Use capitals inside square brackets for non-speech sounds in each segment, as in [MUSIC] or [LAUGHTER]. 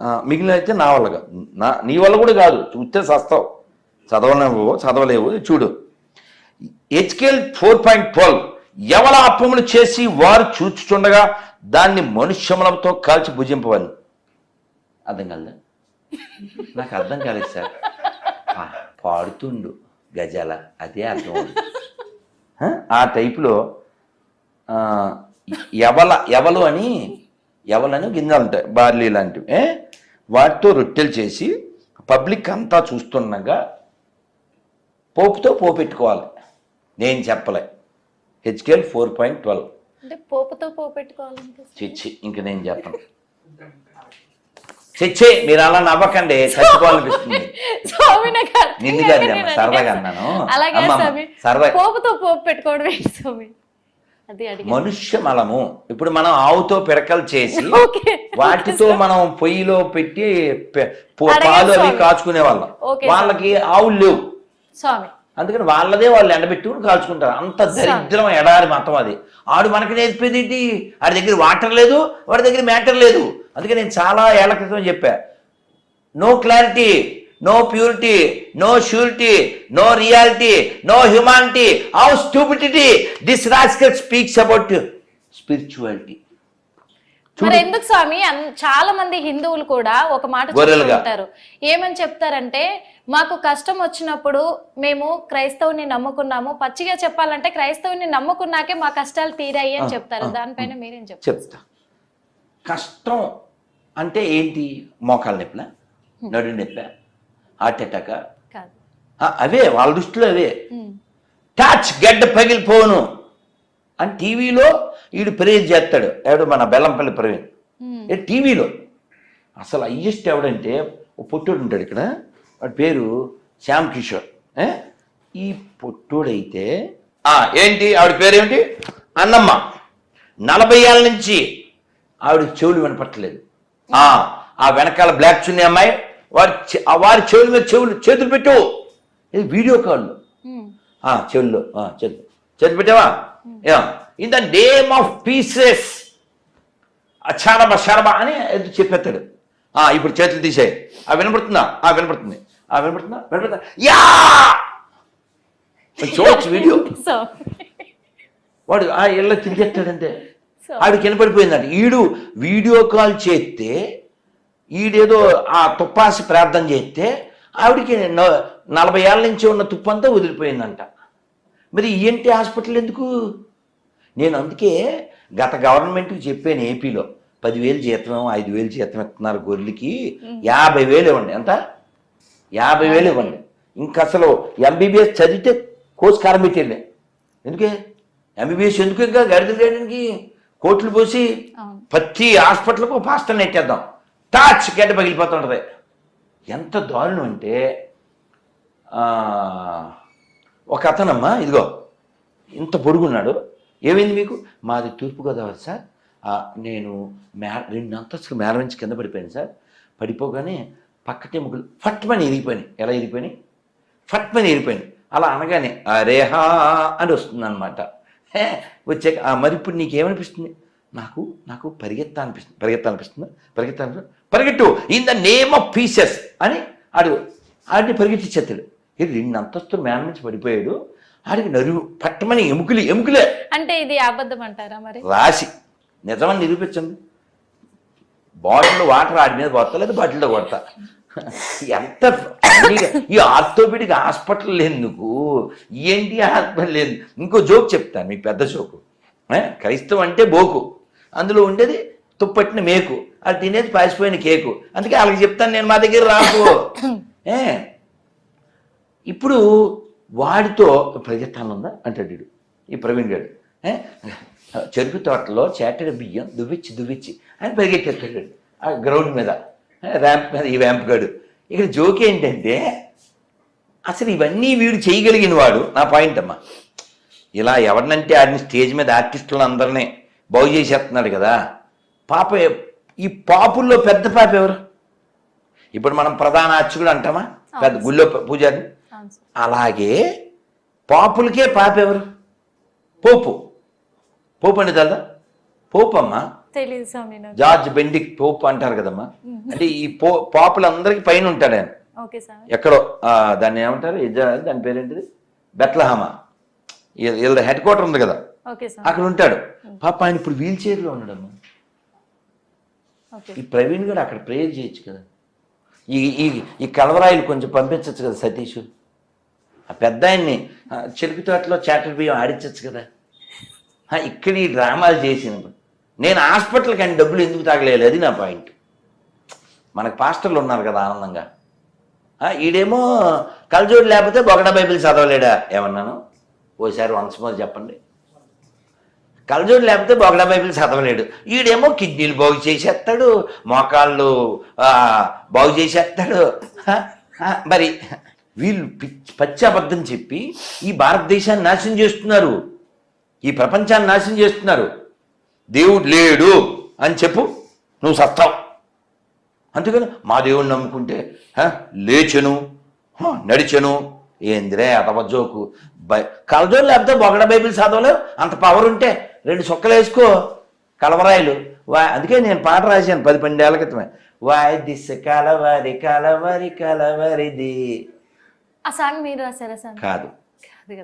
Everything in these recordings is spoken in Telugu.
మిగిలిన అయితే నా వల్ల కాదు నా నీ వల్ల కూడా కాదు. చూస్తే సస్తావు. చదవలేవు. చదవలేవు చూడు. హెచ్కేఎల్ ఫోర్ పాయింట్ ట్వెల్వ్ ఎవల అప్పములు చేసి వారు చూచుచుండగా దాన్ని మనుష్యములతో కాల్చి భుజింపవని. అర్థం కాలదా? నాకు అర్థం కాలేదు సార్. పాడుతుండు గజాల. అదే అర్థం ఆ, టైపులో ఎవల ఎవలు అని ఎవలని గింజలు ఉంటాయి. బార్లీ లాంటివి. ఏ? వాటితో రొట్టెలు చేసి పబ్లిక్ అంతా చూస్తుండగా పోపుతో పోపెట్టుకోవాలి. నేను చెప్పలే. హెచ్కేఎల్ ఫోర్ పాయింట్ ట్వెల్వ్ పోపుతో పోపెట్టుకోవాలంటే చిచ్చి ఇంక నేను చెప్పను. చిచ్చి మీరు అలా నవ్వకండి. చచ్చిపోవాలనిపిస్తుంది. నిన్ను కాదు, సరదాగా. అన్నాను. పోపుతో పోపు పెట్టుకోవడం ఏంటి స్వామి? మనుష్య మలము. ఇప్పుడు మనం ఆవుతో పిడకలు చేసి [LAUGHS] వాటితో మనం పొయ్యిలో పెట్టి పాలు అవి. కాచుకునే వాళ్ళం. వాళ్ళకి ఆవులు లేవు. స్వామి. అందుకని వాళ్ళదే వాళ్ళు ఎండబెట్టుకుని కాల్చుకుంటారు. అంత దరిద్రం ఎడారి మతం అది. ఆడు మనకి నేర్పేది ఏంటి? ఆడి దగ్గర వాటర్ లేదు వాడి దగ్గర మ్యాటర్ లేదు. అందుకే నేను చాలా ఏళ్ళ క్రితం చెప్పా. No clarity. No purity no surety no reality no humanity how stupidity this rascal speaks about spirituality మరి ఎందుకు స్వామి? చాలా మంది హిందువులు కూడా ఒక మాట చెప్తూ గొర్రెలుగా. ఉంటారు. ఏమని చెప్తారంటే మాకు కష్టం వచ్చినప్పుడు మేము క్రైస్తవుని నమ్ముకున్నాము. పచ్చిగా చెప్పాలంటే క్రైస్తవుని నమ్ముకున్నాకే మా కష్టాలు తీరాయి అని చెప్తారు. దానిపైన మీరేం చెప్తారు? చెప్తా. కష్టం అంటే ఏంటి? మోకాలు నొప్పుల? నడు నొప్పి హార్ట్ అటాక్ అవే వాళ్ళ దృష్టిలో అవే. టచ్ గడ్డ పగిలిపోను అని టీవీలో వీడు ప్రేజ్ చేస్తాడు. ఎవడు? మన బెల్లంపల్లి ప్రవీణ్. టీవీలో. అసలు హయ్యెస్ట్ ఎవడంటే ఓ పొట్టోడు ఉంటాడు ఇక్కడ. వాడి పేరు శ్యామ్ కిషోర్? ఈ పొట్టోడైతే ఏంటి? ఆవిడ పేరేంటి అన్నమ్మ. నలభై ఏళ్ళ నుంచి ఆవిడ చెవులు వినపట్టలేదు ఆ వెనకాల బ్లాక్ చున్నీ అమ్మాయి వారి వారి చెవుల మీద చెవులు చేతులు పెట్టు. ఇది వీడియో కాల్ ఉమ్. ఆ చెవుల్లో ఆ, చేతులు. చేతులు పెట్టావా? In the name of pieces. అచ్చారబ శరబ అని చెప్పేస్తాడు? ఆ ఇప్పుడు చేతులు తీసేయి. ఆ వినపడుతుందా? ఆ వినపడుతుంది. ఆ వినపడుతుందా? వినపడుతుందా? యా! చూడొచ్చు వీడియో. వాడు ఆ ఇళ్ళ తిరిగేస్తాడంటే ఆడికి వినపడిపోయిందంట. ఈడు వీడియో కాల్ చేస్తే ఈడేదో ఆ తుప్పాసి ప్రార్థన చేస్తే ఆవిడికి న- నలభై ఏళ్ళ నుంచి ఉన్న తుప్పంతా వదిలిపోయిందంట. మరి ఈఎన్టీ హాస్పిటల్ ఎందుకు? నేను అందుకే గత గవర్నమెంట్కి చెప్పాను ఏపీలో పదివేలు జీతం ఐదు వేలు జీతం ఇస్తున్నారు గొర్రెలకి యాభై వేలు ఇవ్వండి. ఎంత? యాభై వేలు ఇవ్వండి. ఇంకా అసలు ఎంబీబీఎస్ చదివితే కోర్స్ కారబెట్టేళ్ళే ఎందుకే? ఎంబీబీఎస్ ఎందుకు ఇంకా గడిదలు చేయడానికి? కోట్లు పోసి ప్రతి హాస్పిటల్కు పాస్టర్ నెట్టేద్దాం. టాచ్ గడ్డ పగిలిపోతుంటది. ఎంత దారుణం అంటే ఒక అతనమ్మా ఇదిగో ఇంత పొడుగున్నాడు. ఏమైంది మీకు? మాది తూర్పుగోదావరి సార్. నేను మే రెండు అంతస్తులు మేర నుంచి కింద పడిపోయాను సార్. పడిపోగానే పక్కటి ముగ్గులు ఫట్మని ఇరిగిపోయినాయి ఎలా ఇరిగిపోయినాయి ఫట్మని ఇరిగిపోయినాయి అలా అనగానే అరేహా అని వస్తుంది అనమాట వచ్చాక మరి ఇప్పుడు నీకేమనిపిస్తుంది? నాకు నాకు పరిగెత్తా అనిపిస్తుంది పరిగెత్తా అనిపిస్తుందా పరిగెత్తా అనిపిస్తుంది పరిగెట్టు. In the name of pieces అని ఆడు ఆడిని పరిగెత్తిచ్చేస్తాడు. ఇది రెండు అంతస్తులు మేన నుంచి పడిపోయాడు. ఆడికి నరుగు పట్టమని ఎముకలు ఎముకలే. అంటే ఇది అబద్ధం అంటారా మరి? రాసి. నిజమని నిరూపించండి. బాటిల్ వాటర్ ఆడి మీద కొడతా లేదా బాటిల్లో కొడతా. ఎంత ఈ ఆర్థోపెడిక్ హాస్పిటల్ ఎందుకు? ఏంటి హాస్పిటల్ లేదు ఇంకో జోక్ చెప్తాను మీకు పెద్ద జోకు? క్రైస్తవం అంటే బోకు. అందులో ఉండేది తుప్పట్టిన మేకు. అది తినేది పాసిపోయిన కేకు. అందుకే వాళ్ళకి చెప్తాను నేను మా దగ్గర రాకు. [COUGHS] ఏ? ఇప్పుడు వాడితో ప్రజాస్థానం ఉందా? అంటాడు వీడు. ఈ ప్రవీణ్ గారు. ఏ? చెరుకు తోటలో చేటడి బియ్యం దువ్విచ్చి దువ్విచ్చి అని పరిగెట్టేస్తాడు. ఆ గ్రౌండ్ మీద? ర్యాంప్ మీద ఈ ర్యాంప్ గాడు. ఇక్కడ జోక్ ఏంటంటే అసలు ఇవన్నీ వీడు చేయగలిగిన వాడు నా పాయింట్ అమ్మా. ఇలా ఎవరినంటే ఆడిని స్టేజ్ మీద ఆర్టిస్టులను అందరినీ బాగు చేసేస్తున్నాడు కదా. పాప ఈ పాపుల్లో పెద్ద పాప ఎవరు? ఇప్పుడు మనం ప్రధాన అర్చకుడు అంటామా? పెద్ద గుళ్ళో పూజారి. అలాగే పాపులకే పాప ఎవరు? పోపు. పోపు అంటే తెలదా? పోప్ అమ్మా. జార్జ్ బెండిక్ పోప్ అంటారు కదమ్మా. అంటే ఈ పో పాపులందరికీ పైన ఉంటాడు ఆయన. ఎక్కడో దాన్ని ఏమంటారు? దాని పేరేంటిది? బెట్లహామా వీళ్ళ హెడ్ క్వార్టర్ ఉంది కదా. అక్కడ ఉంటాడు. పాప ఆయన ఇప్పుడు వీల్ చైర్లో ఉన్నాడమ్మా. ఈ ప్రవీణ్ గారు అక్కడ ప్రేయర్ చేయొచ్చు కదా. ఈ ఈ ఈ కలవరాయిలు కొంచెం పంపించవచ్చు కదా సతీష్. ఆ పెద్ద ఆయన్ని ఆ, చెరుకు తోటలో చాటర్ బియ్యం ఆడించవచ్చు కదా. ఇక్కడ ఈ డ్రామాలు చేసిన నేను హాస్పిటల్కి అని డబ్బులు ఎందుకు తాగలేదు? అది నా పాయింట్. మనకు పాస్టర్లు ఉన్నారు కదా ఆనందంగా. ఈడేమో కలజోడు లేకపోతే బొగడ బైబిల్ చదవలేడా? ఏమన్నాను? ఓసారి వన్స్ మోర్ చెప్పండి. కలజోడు లేకపోతే బొగడ బైబిల్ చదవలేడు. ఈడేమో కిడ్నీలు బాగు చేసేస్తాడు మోకాళ్ళు బాగు చేసేస్తాడు. మరి వీళ్ళు పిచ్చి పచ్చి అబద్ధం చెప్పి ఈ భారతదేశాన్ని నాశనం చేస్తున్నారు. ఈ ప్రపంచాన్ని నాశనం చేస్తున్నారు. దేవుడు లేడు అని చెప్పు నువ్వు సత్తావు. అందుకని మా దేవుడిని నమ్ముకుంటే లేచెను నడిచెను. ఏందిరే అతవజోకు బై కలజోలు లేకపోతే బొగడ బైబిల్ చదవలేవు? అంత పవర్ ఉంటే. రెండు సుక్కలు వేసుకో కలవరాయలు. వా అందుకే నేను పాట రాశాను పది పన్నెండేళ్ళ క్రితమే. వాయ్ దిస్ కలవరి కలవరి కలవరిది. ఆ సాంగ్ మీరు రాశారా కాదు.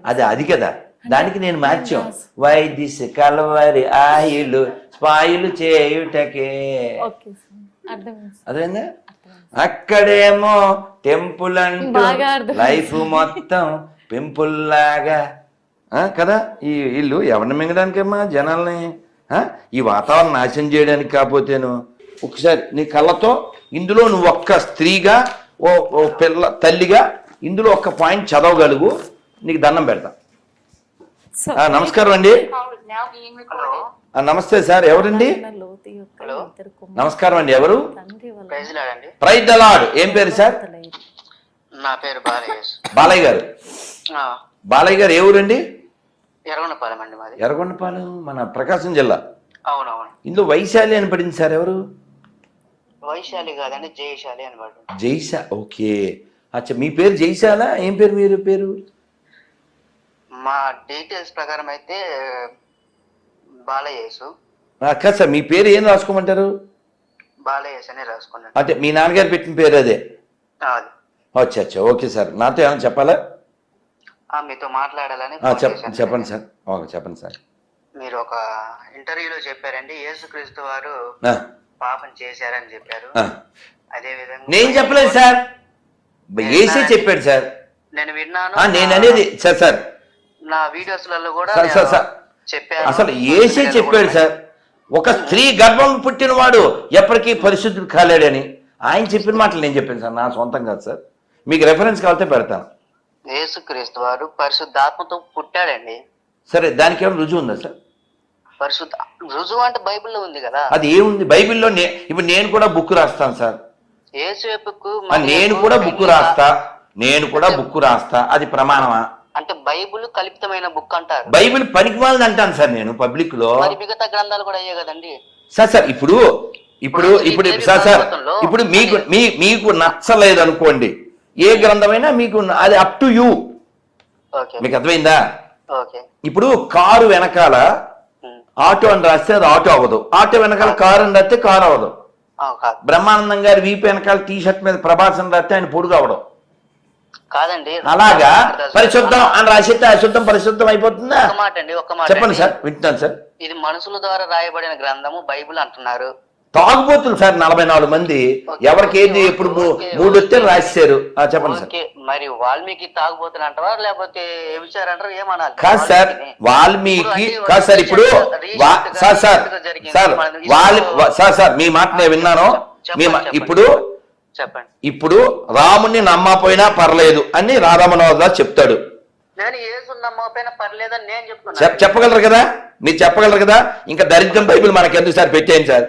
అది అది కదా. దానికి నేను మార్చాం. Why this Kolaveri oil spoil చేయుటకే. అదేందా అక్కడేమో టెంపుల్ అంటూ. లైఫ్ మొత్తం పెంపుల్ లాగా ఆ, కదా? ఈ ఇల్లు ఎవరిని మింగడానికమ్మా జనాల్ని? ఆ, ఈ వాతావరణం నాశనం చేయడానికి కాకపోతేను. ఒకసారి నీ కళ్ళతో ఇందులో నువ్వు ఒక్క స్త్రీగా ఓ ఓ పిల్ల తల్లిగా ఇందులో ఒక్క పాయింట్ చదవగలుగు. నీకు దండం పెడతా. నమస్కారం అండి. నమస్తే సార్ ఎవరండి? నమస్కారం అండి ఎవరు? ప్రైజ్ దలాడ్ ఏం పేరు సార్. నా పేరు బాలయ్య గారు. ఆ, బాలయ్య గారు ఏ ఊరండి? ఎర్రగొండపాలెం అండి మాది. ఎర్రగొండపాలెం మన ప్రకాశం జిల్లా. అవునవును. ఇందులో వైశాలి అని పడింది సార్ ఎవరు? వైశాలి కాదండి జయశాలి అని వాడు జైశా ఓకే. అచ్చా మీ పేరు జైశాలా? ఏం పేరు మీరు పేరు? మా డీటెయిల్స్ ప్రకారం అయితే బాలయేసు కాదు సార్ మీ పేరు ఏం రాసుకోమంటారు? బాలయేష్ అని రాసుకున్నాను అంటే మీ నాన్నగారు పెట్టిన పేరు అదే. అచ్చా అచ్చా ఓకే సార్. నాతో ఏమైనా చెప్పాలా? మీతో మాట్లాడాలని. చెప్పండి సార్. ఓకే చెప్పండి సార్. మీరు ఒక ఇంటర్వ్యూలో చెప్పారండి. యేసుక్రీస్తు వారు పాపం చేశారని చెప్పారు. అదే విధంగా నేను చెప్పలేదు సార్. ఏసీ చెప్పాడు సార్. నేను విన్నాను. నేను అనేది సార్ సార్. నా వీడియోస్లలో కూడా. చెప్పాను. అసలు ఏసే చెప్పాడు సార్. ఒక స్త్రీ గర్భం పుట్టినవాడు ఎప్పటికీ పరిశుద్ధుడు కాలేడని. ఆయన చెప్పిన మాటలు నేను చెప్పాను సార్. నా సొంతం కాదు సార్. మీకు రెఫరెన్స్ కావాలంటే పెడతాను. యేసుక్రీస్తు వారు పరిశుద్ధాత్మతో పుట్టాడండి. సరే దానికి ఏమైనా రుజువు ఉందా సార్? పరిశుద్ధ రుజువు అంటే బైబిల్లో ఉంది కదా. అది ఏముంది? బైబిల్లో ఇప్పుడు నేను కూడా బుక్ రాస్తాను సార్. నేను కూడా బుక్ రాస్తా. నేను కూడా బుక్ రాస్తా. అది ప్రమాణమా? అంటే బైబిల్ కల్పితమైన బుక్ అంటారు. బైబిల్ పనికిమాలని అంటాను సార్ నేను పబ్లిక్లో మిగతా గ్రంథాలు కూడా అయ్యే కదండి. సార్ సార్ ఇప్పుడు ఇప్పుడు ఇప్పుడు సార్ సార్ ఇప్పుడు మీకు మీకు నచ్చలేదు అనుకోండి. ఏ గ్రంథమైనా మీకు అది అప్ టు యూ ఓకే మీకు అర్థమైందా? ఓకే ఇప్పుడు కారు వెనకాల ఉమ్. ఆటో అని రాస్తే అది ఆటో అవ్వదు. ఆటో వెనకాల కారు అని రాస్తే కారు అవ్వదు. కాదు. బ్రహ్మానందం గారి వీపు వెనకాల టీ షర్ట్ మీద ప్రభాస్ అని రాస్తే ఆయన పొడుగు అవ్వడం. కాదండి అలాగా? పరిశుద్ధం అని రాసిస్తే అశుద్ధం పరిశుద్ధం అయిపోతుందా? మాట అండి ఒక మాట చెప్పండి. సార్ వింటున్నాను సార్. ఇది మనుషుల ద్వారా రాయబడిన గ్రంథము బైబిల్ అంటున్నారు. తాగుబోతులు సార్ నలభై నాలుగు మంది. ఎవరికి ఏది ఎప్పుడు మూడు వస్తే రాశారు చెప్పండి సార్. మరి వాల్మీకి తాగుబోతులు అంటారా లేకపోతే అంటారా ఏమనాలి? కాదు సార్ వాల్మీకి కాదు సార్ ఇప్పుడు సార్ సార్ సార్ వాల్ సార్ సార్ మీ మాట నేను విన్నాను. మీ ఇప్పుడు చెప్పండి. ఇప్పుడు రాముణ్ణి నమ్మపోయినా పర్లేదు అని రాధామనోదాస్ చెప్తాడు. నేను పర్లేదని చెప్పగలరు కదా? మీరు చెప్పగలరు కదా? ఇంకా దరిద్రం బైబిల్ మనకెందుకు సార్ పెట్టేయండి సార్?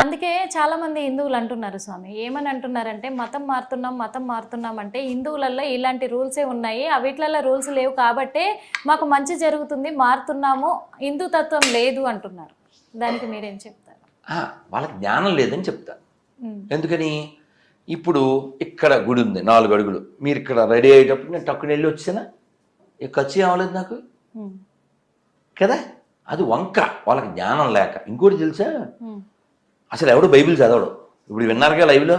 అందుకే చాలా మంది హిందువులు అంటున్నారు స్వామి. ఏమని అంటున్నారంటే మతం మారుతున్నాం మతం మారుతున్నాం అంటే హిందువులలో ఇలాంటి రూల్సే ఉన్నాయి. అవిట్లలో రూల్స్ లేవు కాబట్టే మాకు మంచి జరుగుతుంది మారుతున్నాము హిందూ తత్వం లేదు అంటున్నారు. దానికి మీరేం చెప్తారు? వాళ్ళకి జ్ఞానం లేదని చెప్తా ఉమ్. ఎందుకని? ఇప్పుడు ఇక్కడ గుడి ఉంది నాలుగు అడుగులు. మీరు ఇక్కడ రెడీ అయ్యేటప్పుడు నేను టక్కుని వెళ్ళి వచ్చానా? ఖర్చు అవ్వలేదు నాకు. కదా? అది వంక. వాళ్ళకి జ్ఞానం లేక. ఇంకోటి తెలుసా? అసలు ఎవడు బైబిల్ చదవడు. ఇప్పుడు విన్నారుగా లైవ్లో?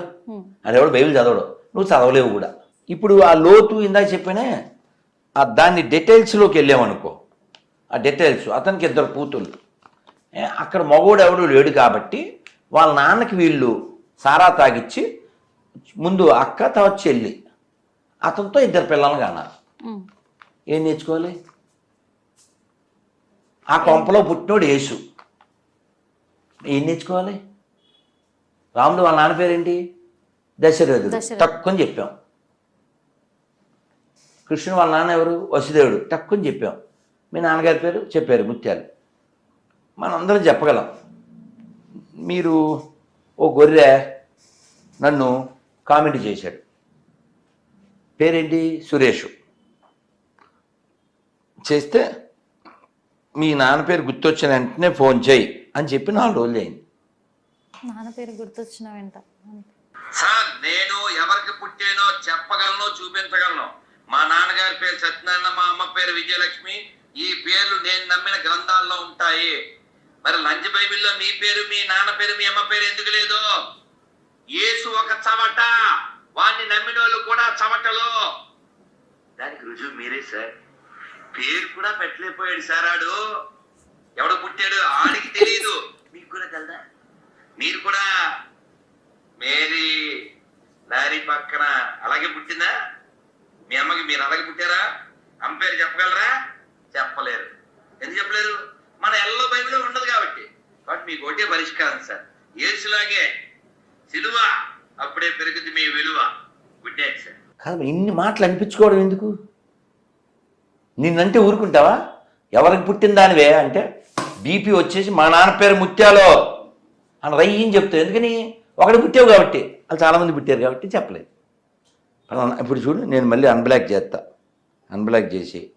ఎవడు బైబిల్ చదవడు. నువ్వు చదవలేవు కూడా. ఇప్పుడు ఆ లోతు ఇందాక చెప్పానే ఆ దాన్ని డీటెయిల్స్లోకి వెళ్ళామనుకో. ఆ డీటెయిల్స్ అతనికి ఇద్దరు కూతుళ్ళు అక్కడ మగోడు ఎవడు లేడు కాబట్టి వాళ్ళ నాన్నకి వీళ్ళు సారా తాగిచ్చి ముందు అక్క తర్వాత చెల్లి. అతనితో ఇద్దరు పిల్లలు కన్నారు. ఉమ్. ఏం నేర్చుకోవాలి? ఆ కొంపలో పుట్టినోడు యేసు. ఏం నేర్చుకోవాలి? రాముడు వాళ్ళ నాన్న పేరేంటి? దశరథుడు. తక్కువని చెప్పాం. కృష్ణుడు వాళ్ళ నాన్న ఎవరు? వసుదేవుడు. తక్కువని చెప్పాం. మీ నాన్నగారి పేరు? చెప్పారు ముత్యాలు. మనందరం చెప్పగలం. మీరు ఓ గొర్రె నన్ను కామెంట్ చేశాడు. పేరేంటి? సురేష్. చేస్తే మీ నాన్న పేరు గుర్తొచ్చిన వెంటనే ఫోన్ చేయి అని చెప్పి నాలుగు రోజులు అయింది. నాన్న పేరు గుర్తొచ్చిన వెంట. సార్ నేను ఎవరికి పుట్టానో చెప్పగలను చూపించగలను. మా నాన్నగారి పేరు సత్యనారాయణ మా అమ్మ పేరు విజయలక్ష్మి. ఈ పేర్లు నేను నమ్మిన గ్రంథాల్లో ఉంటాయి. మరి లంచ్ బైబిల్లో మీ పేరు మీ నాన్న పేరు మీ అమ్మ పేరు ఎందుకు లేదు? యేసు ఒక చవట. వాణ్ణి నమ్మిన వాళ్ళు కూడా చవటలు. దానికి రుజువు మీరే సార్. పేరు కూడా పెట్టలేకపోయాడు సార్ ఆడు. ఎవడు పుట్టాడు? ఆడికి తెలియదు మీకు కూడా తెలదా? మీరు కూడా మేరీ లారీ పక్కన అలాగే పుట్టిందా? మీ అమ్మకి మీరు అలాగే పుట్టారా? అమ్మ పేరు చెప్పగలరా? చెప్పలేరు ఎందుకు చెప్పలేరు మన ఎల్లో బైబిల్ ఉండదు కాబట్టి. కాబట్టి మీకు ఒకటే పరిష్కారం సార్. ఏసులాగే సిలువ అప్పుడే పెరుగుద్ది మీ విలువ. Good night sir. కాదు ఇన్ని మాటలు అనిపించుకోవడం ఎందుకు? నిన్నంటే ఊరుకుంటావా? ఎవరికి పుట్టిన దానివే అంటే బీపీ వచ్చేసి మా నాన్న పేరు ముత్యాలో. అని రయ్యని చెప్తావు ఎందుకని? ఒకటి పుట్టావు కాబట్టి. వాళ్ళు చాలామంది పుట్టారు కాబట్టి చెప్పలేదు. ఇప్పుడు చూడు నేను మళ్ళీ అన్బ్లాక్ చేస్తా. అన్బ్లాక్ చేసి.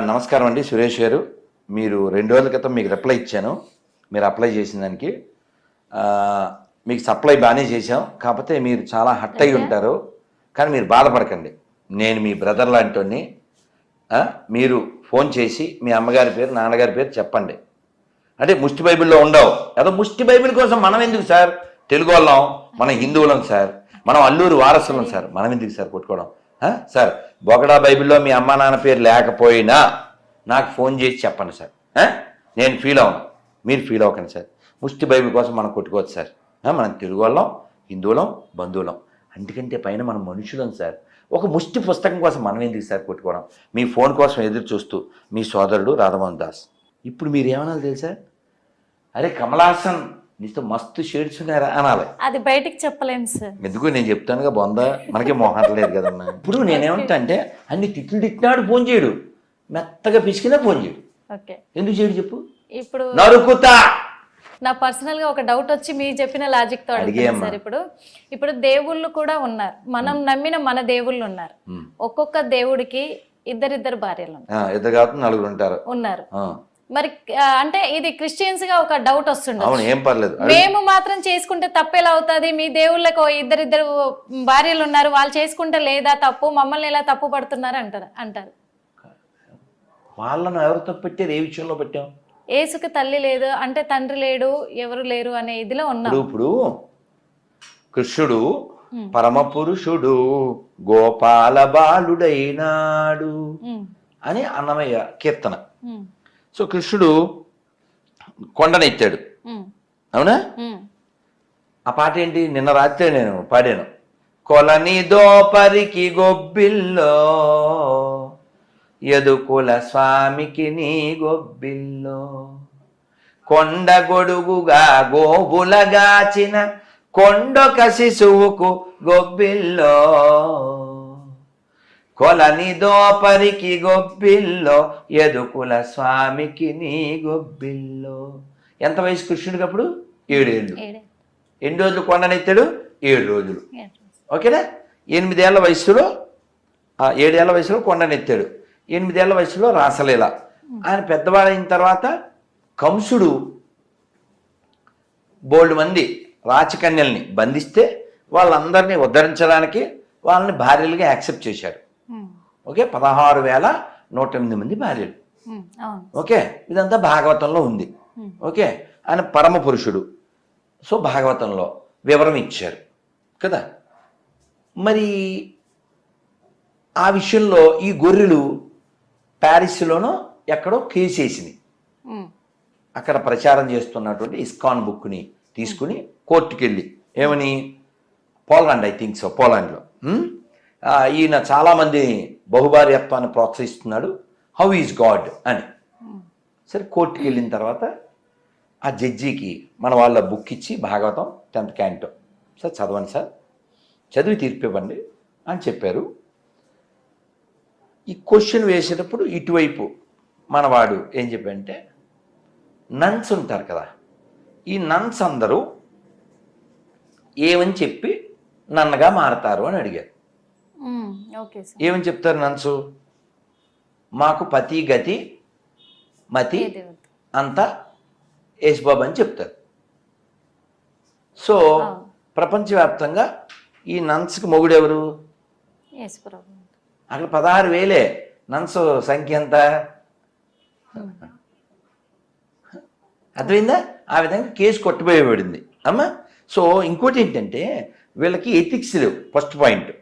నమస్కారం అండి సురేష్ గారు. మీరు రెండు రోజుల క్రితం మీకు రిప్లై ఇచ్చాను. మీరు అప్లై చేసిన దానికి. మీకు సప్లై బాగానే చేశాం. కాకపోతే మీరు చాలా హట్ అయి ఉంటారు. కానీ మీరు బాధపడకండి. నేను మీ బ్రదర్ లాంటి మీరు ఫోన్ చేసి మీ అమ్మగారి పేరు నాన్నగారి పేరు చెప్పండి. అంటే ముష్టి బైబిల్లో ఉండవు. ఏదో ముష్టి బైబిల్ కోసం మనం ఎందుకు సార్? తెలుగు వాళ్ళం మనం హిందువులం సార్. మనం అల్లూరు వారసులం సార్. మనం ఎందుకు సార్ కొట్టుకోవడం? సార్ బొగడా బైబిల్లో మీ అమ్మా నాన్న పేరు లేకపోయినా నాకు ఫోన్ చేసి చెప్పండి సార్. నేను ఫీల్ అవును మీరు ఫీల్ అవ్వకండి సార్. ముష్టి బైబిల్ కోసం మనం కొట్టుకోవచ్చు సార్. మనం తెలుగు వాళ్ళం హిందువులం బంధువులం. అందుకంటే పైన మనం మనుషులం సార్. ఒక ముష్టి పుస్తకం కోసం మనం ఎందుకు సార్ కొట్టుకోవడం? మీ ఫోన్ కోసం ఎదురు చూస్తూ మీ సోదరుడు రాధమోహన్ దాస్. ఇప్పుడు మీరు ఏమన్నా తెలుసా? అరే కమలాసన్ నీతో మస్తు షేడ్స్ ఉన్నారా అనాలి. అది బయటికి చెప్పలేము సార్. ఎందుకు? నేను చెప్తానుగా బొందా. మనకి మొహట్లేదు కదమ్మా ఇప్పుడు నేనేమంటా అంటే అన్ని తిట్లు తిట్టినాడు ఫోన్ చేయడు. మెత్తగా పిసికినా ఫోన్ చేయడు. ఓకే. ఎందుకు చేయడు చెప్పు. ఇప్పుడు నరుకుతా! నా పర్సనల్గా ఒక డౌట్ వచ్చి మీరు చెప్పిన లాజిక్తో. సార్ ఇప్పుడు. ఇప్పుడు దేవుళ్ళు కూడా ఉన్నారు. మనం నమ్మిన మన దేవుళ్ళు ఉన్నారు. ఒక్కొక్క దేవుడికి ఇద్దరిద్దరు భార్యలు ఉన్నారు. ఇద్దరు కాదు నలుగురు ఉంటారు. ఉన్నారు. ఆ, మరి అంటే ఇది క్రిస్టియన్స్గా ఒక డౌట్ వస్తుండదు అవును ఏం పర్లేదు. మేము మాత్రం చేసుకుంటే తప్పెలా అవుతుంది? మీ దేవుళ్ళకు ఇద్దరిద్దరు భార్యలు ఉన్నారు వాళ్ళు చేసుకుంటే లేదా తప్పు? మమ్మల్ని ఎలా తప్పు పడుతున్నారు అంటారు అంటారు. వాళ్ళను ఎవరు తప్పు పెట్టారు? ఏ విషయంలో పెట్టాం? ఏసుకు తల్లి లేదు అంటే తండ్రి లేడు ఎవరు లేరు అనే ఇదిలో ఉన్నాం. ఇప్పుడు కృష్ణుడు. పరమ పురుషుడు గోపాల బాలుడైనాడు అని అన్నమయ్య కీర్తన. సో కృష్ణుడు కొండనెత్తాడు అవునా. ఆ పాట ఏంటి? నిన్న రాత్రే నేను పాడాను. కొలని దోపరికి గొబ్బిల్లో యదుకుల స్వామికి నీ గొబ్బిల్లో. కొండ గొడుగుగా గోవులగాచిన కొండొక శిశువుకు గొబ్బిల్లో. కొలని దోపరికి గొబ్బిల్లో యదుకుల స్వామికి నీ గొబ్బిల్లో. ఎంత వయసు కృష్ణుడికి అప్పుడు? ఏడేళ్ళు. ఏడే. ఎన్ని రోజులు కొండనెత్తాడు? ఏడు రోజులు. ఓకేనా? ఎనిమిదేళ్ళ వయసులో ఏడేళ్ళ వయసులో కొండనెత్తాడు. ఎనిమిదేళ్ళ వయసులో రాసలీల. ఆయన పెద్దవాడైన తర్వాత కంసుడు బోల్డ్ మంది రాచకన్యల్ని బంధిస్తే వాళ్ళందరినీ ఉద్ధరించడానికి వాళ్ళని భార్యలుగా యాక్సెప్ట్ చేశాడు. ఓకే పదహారు వేల నూట ఎనిమిది మంది భార్యలు అవును. ఓకే ఇదంతా భాగవతంలో ఉంది. ఓకే ఆయన పరమ పురుషుడు. సో భాగవతంలో వివరం ఇచ్చారు. కదా? మరి ఆ విషయంలో ఈ గొర్రెలు ప్యారిస్లోనో ఎక్కడో కేసు వేసింది ఉమ్, అక్కడ ప్రచారం చేస్తున్నటువంటి ఇస్కాన్ బుక్ని తీసుకుని కోర్టుకి వెళ్ళి ఏమని? పోలాండ్ ఐ థింక్ సో పోలాండ్లో. ఈయన చాలామంది బహుభార్యత్వాన్ని ప్రోత్సహిస్తున్నాడు. హౌ ఈజ్ గాడ్ అని. సరే కోర్టుకి వెళ్ళిన తర్వాత ఆ జడ్జికి మన వాళ్ళ బుక్ ఇచ్చి భాగవతం టెన్త్ క్యాంటో. సార్ చదవండి సార్. చదివి తీర్పు ఇవ్వండి అని చెప్పారు. ఈ క్వశ్చన్ వేసేటప్పుడు ఇటువైపు మనవాడు ఏం చెప్పంటే నన్స్ ఉంటారు కదా. ఈ నన్స్ అందరూ ఏమని చెప్పి నన్నగా మారతారు అని అడిగారు. ఏమని చెప్తారు నన్సు? మాకు పతి గతి మతి అంతా యేసుబాబు అని చెప్తారు. సో. ప్రపంచవ్యాప్తంగా ఈ నన్స్కి మొగుడెవరు? అక్కడ పదహారు వేలే. నన్స్ సంఖ్య ఎంత? అర్థమైందా? ఆ విధంగా కేసు కొట్టుపోయబడింది అమ్మా సో ఇంకోటి ఏంటంటే వీళ్ళకి ఎథిక్స్ లేవు first point.